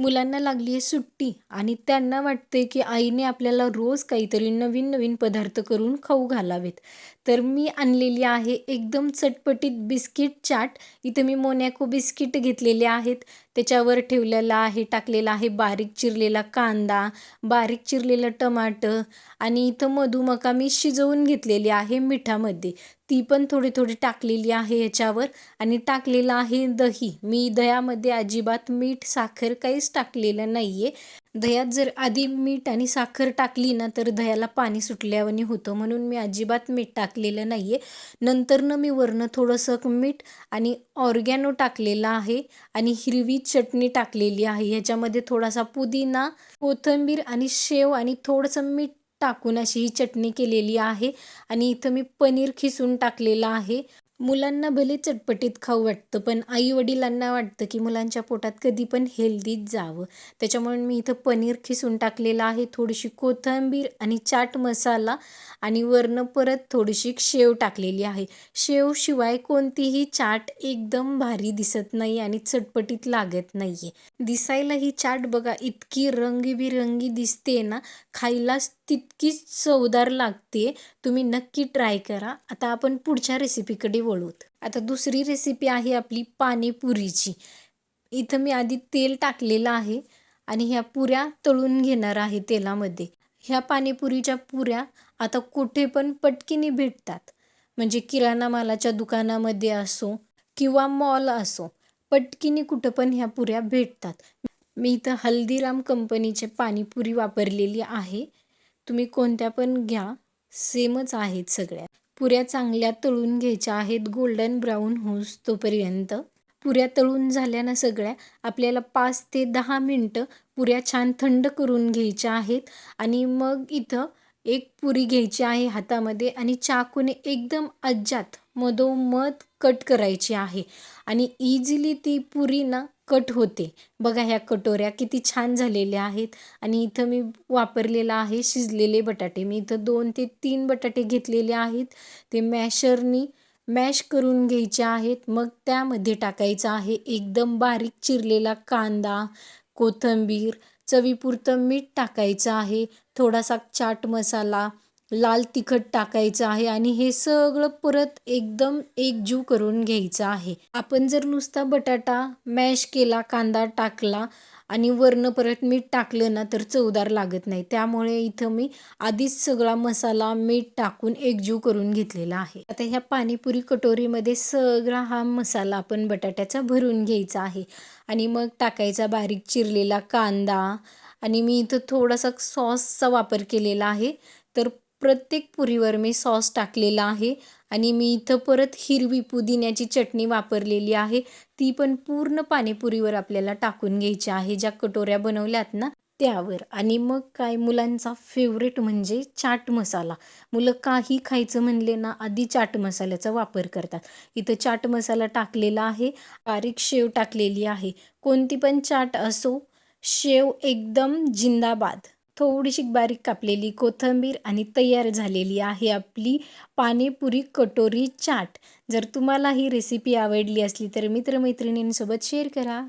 मुलांना लागली आहे सुट्टी आणि त्यांना वाटते की आईने आपल्याला रोज काहीतरी नवीन नवीन पदार्थ करून खाऊ घालावेत. तर मी आणलेली आहे एकदम चटपटीत बिस्किट चाट. इथे मी मोनॅको बिस्किट घेतलेले आहेत. त्याच्यावर ठेवलेला आहे टाकलेला आहे बारीक चिरलेला कांदा बारीक चिरलेलं टमाटर आणि इथं मधुमका मी शिजवून घेतलेली आहे मिठामध्ये. ती पण थोडी थोडी टाकलेली आहे ह्याच्यावर आणि टाकलेलं आहे दही. मी दह्यामध्ये अजिबात मीठ साखर काहीच टाकलेलं नाही आहे दह्यात जर आधी मीठ आणि साखर टाकली ना तर दह्याला पाणी सुटल्यावानी होतं. म्हणून मी अजिबात मीठ टाकलेलं नाही आहे नंतरनं मी वरनं थोडंसं मीठ आणि ऑर्गॅनो टाकलेलं आहे आणि हिरवी चटणी टाकलेली आहे. ह्याच्यामध्ये थोडासा पुदिना कोथिंबीर आणि शेव आणि थोडंसं मीठ टाकून अशी ही चटणी केलेली आहे. आणि इथं मी पनीर खिसून टाकलेलं आहे. मुलांना भले चटपटीत खाऊ वाटतं पण आई वडिलांना वाटतं की मुलांच्या पोटात कधी पण हेल्दीच जावं. त्याच्यामुळे मी इथं पनीर खिसून टाकलेलं आहे थोडीशी कोथिंबीर आणि चाट मसाला आणि वरनं परत थोडीशी शेव टाकलेली आहे. शेवशिवाय कोणतीही चाट एकदम भारी दिसत नाही आणि चटपटीत लागत नाही आहे दिसायला ही चाट बघा इतकी रंगीबिरंगी दिसते ना खायलाच तितकीच चवदार लागते. तुम्ही नक्की ट्राय करा. आता आपण पुढच्या रेसिपीकडे वळूत आता दुसरी रेसिपी आहे आपली पाणीपुरीची. इथं मी आधी तेल टाकलेलं आहे आणि ह्या पुऱ्या तळून घेणार आहे तेलामध्ये. ह्या पाणीपुरीच्या पुऱ्या आता कुठे पण पटकीने भेटतात. म्हणजे किराणा मालाच्या दुकानामध्ये असो किंवा मॉल असो पटकीने कुठं पण ह्या पुऱ्या भेटतात. मी इथं हल्दीराम कंपनीचे पाणीपुरी वापरलेली आहे. तुम्ही कोणत्या पण घ्या. सेमच आहेत सगळ्या. पुऱ्या चांगल्या तळून घ्यायच्या आहेत. गोल्डन ब्राऊन होस तोपर्यंत. पुऱ्या तळून झाल्या ना सगळ्या आपल्याला पाच ते दहा मिनटं पुऱ्या छान थंड करून घ्यायच्या आहेत. आणि मग इथं एक पुरी घ्यायची आहे हातामध्ये आणि चाकूने एकदम अज्जात मधोमध कट करायची आहे. आणि इझिली ती पुरी ना कट होते. बघा ह्या कटोऱ्या किती छान झालेल्या आहेत. आणि इथं मी वापरलेला आहे शिजलेले बटाटे. मी इथं दोन ते तीन बटाटे घेतलेले आहेत. ते मॅशरनी मॅश करून घ्यायचे आहेत. मग त्यामध्ये टाकायचं आहे एकदम बारीक चिरलेला कांदा कोथिंबीर चवीपुरतं मीठ टाकायचं आहे थोडासा चाट मसाला लाल तिखट टाकायचं आहे आणि हे सगळं परत एकदम एकजीव करून घ्यायचं आहे. आपण जर नुसता बटाटा मॅश केला कांदा टाकला आणि वरनं परत मीठ टाकलं ना तर चवदार लागत नाही. त्यामुळे इथं मी आधीच सगळा मसाला मीठ टाकून एकजीव करून घेतलेला आहे. आता ह्या पाणीपुरी कटोरीमध्ये सगळा हा मसाला आपण बटाट्याचा भरून घ्यायचा आहे. आणि मग टाकायचा बारीक चिरलेला कांदा. आणि मी इथं थोडासा सॉसचा वापर केलेला आहे. तर प्रत्येक पुरीवर मी सॉस टाकलेला आहे आणि मी इथं परत हिरवी पुदिन्याची चटणी वापरलेली आहे. ती पण पूर्ण पाणीपुरीवर आपल्याला टाकून घ्यायची आहे. ज्या कटोऱ्या बनवल्यात ना त्यावर. आणि मग काय मुलांचा फेवरेट म्हणजे चाट मसाला. मुलं काही खायचं म्हणले ना आधी चाट मसाल्याचा वापर करतात. इथं चाट मसाला टाकलेला आहे. बारीक शेव टाकलेली आहे. कोणती पण चाट असो शेव एकदम जिंदाबाद. थोडीशी बारीक कापलेली कोथिंबीर आणि तयार झालेली आहे आपली पाणीपुरी कटोरी चाट. जर तुम्हाला ही रेसिपी आवडली असली तर मित्रमैत्रिणींसोबत शेअर करा.